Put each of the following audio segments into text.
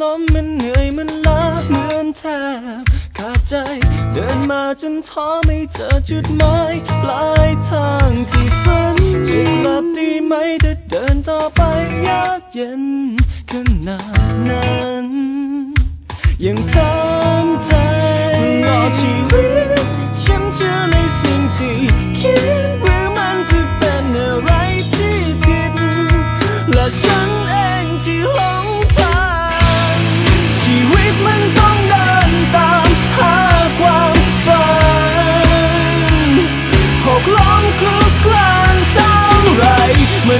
ล้มมันเหนื่อยมันล้าเหมือนแทบขาดใจ เดินมาจนท้อไม่เจอจุดหมายปลายทางที่ฝันจะกลับดีไหมถ้าเดินต่อไปยากเย็นขนาดนั้นยังทำ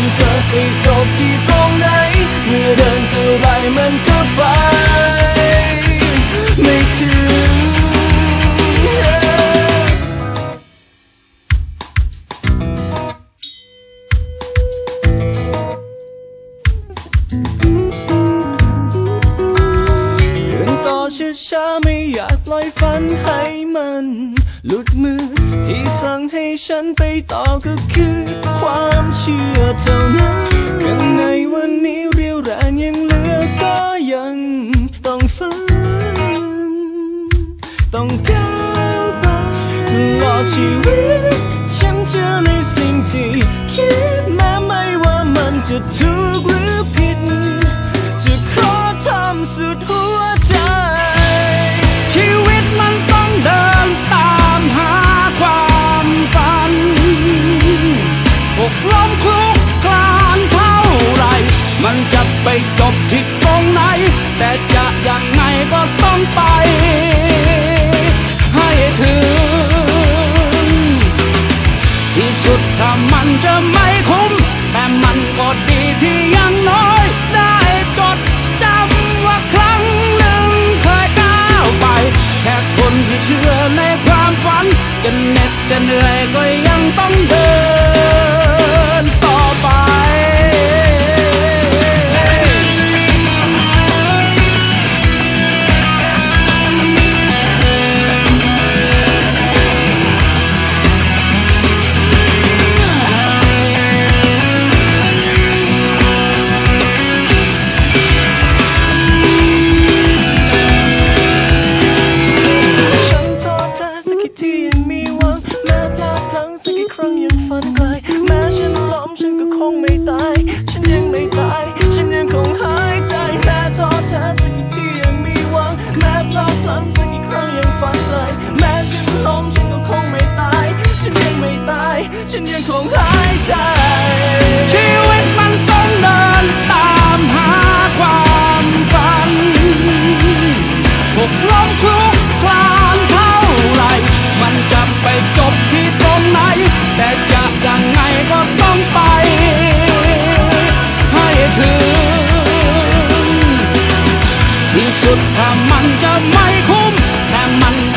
มันจะไปจบที่ตรงไหน เมื่อเดินเท่าไรมันก็ไป ช้าๆไม่อยากปล่อยฝันให้มัน หลุดมือ ที่สั่งให้ฉันไปต่อก็คือ ความเชื่อเท่านั้นข้างในวันนี้เรียวแรงยังเหลือก็ยังต้องฝืนต้องก้าวไปตลอดชีวิตฉันเชื่อในสิ่งที่คิดแม้ไม่ว่ามันจะถูกหรือผิด จะขอทำสุดหัวใจ มันต้องเดินตามหาความฝันหกล้มคลุกคลานเท่าไร มันจะไปจบที่ตรงไหน แต่จะยังไงก็ต้องไป ให้ถึง ที่สุดถ้ามันจะไม่คุ้ม แต่มันก็ดีที่ยัง จะเหน็ดจะเหนื่อยก็ยังต้องเดิน ไม่ตาย ฉันยังไม่ตาย ฉันยังคงหายใจแม้ท้อแท้สักกี่ที่ยังมีหวัง แม้พลาดพลั้งสักกี่ครั้งยังฝันไกลแม้ฉันล้มฉันก็คงไม่ตาย ฉันยังไม่ตาย ฉันยังคงหายใจ ชีวิตมันต้องเดินตามหาความฝันหกล้มคลุกคลานเท่าไร มันจะไปจบที่ตรงไหนแตุ่ดถ้ามันจะไม่คุ้มแต่มัน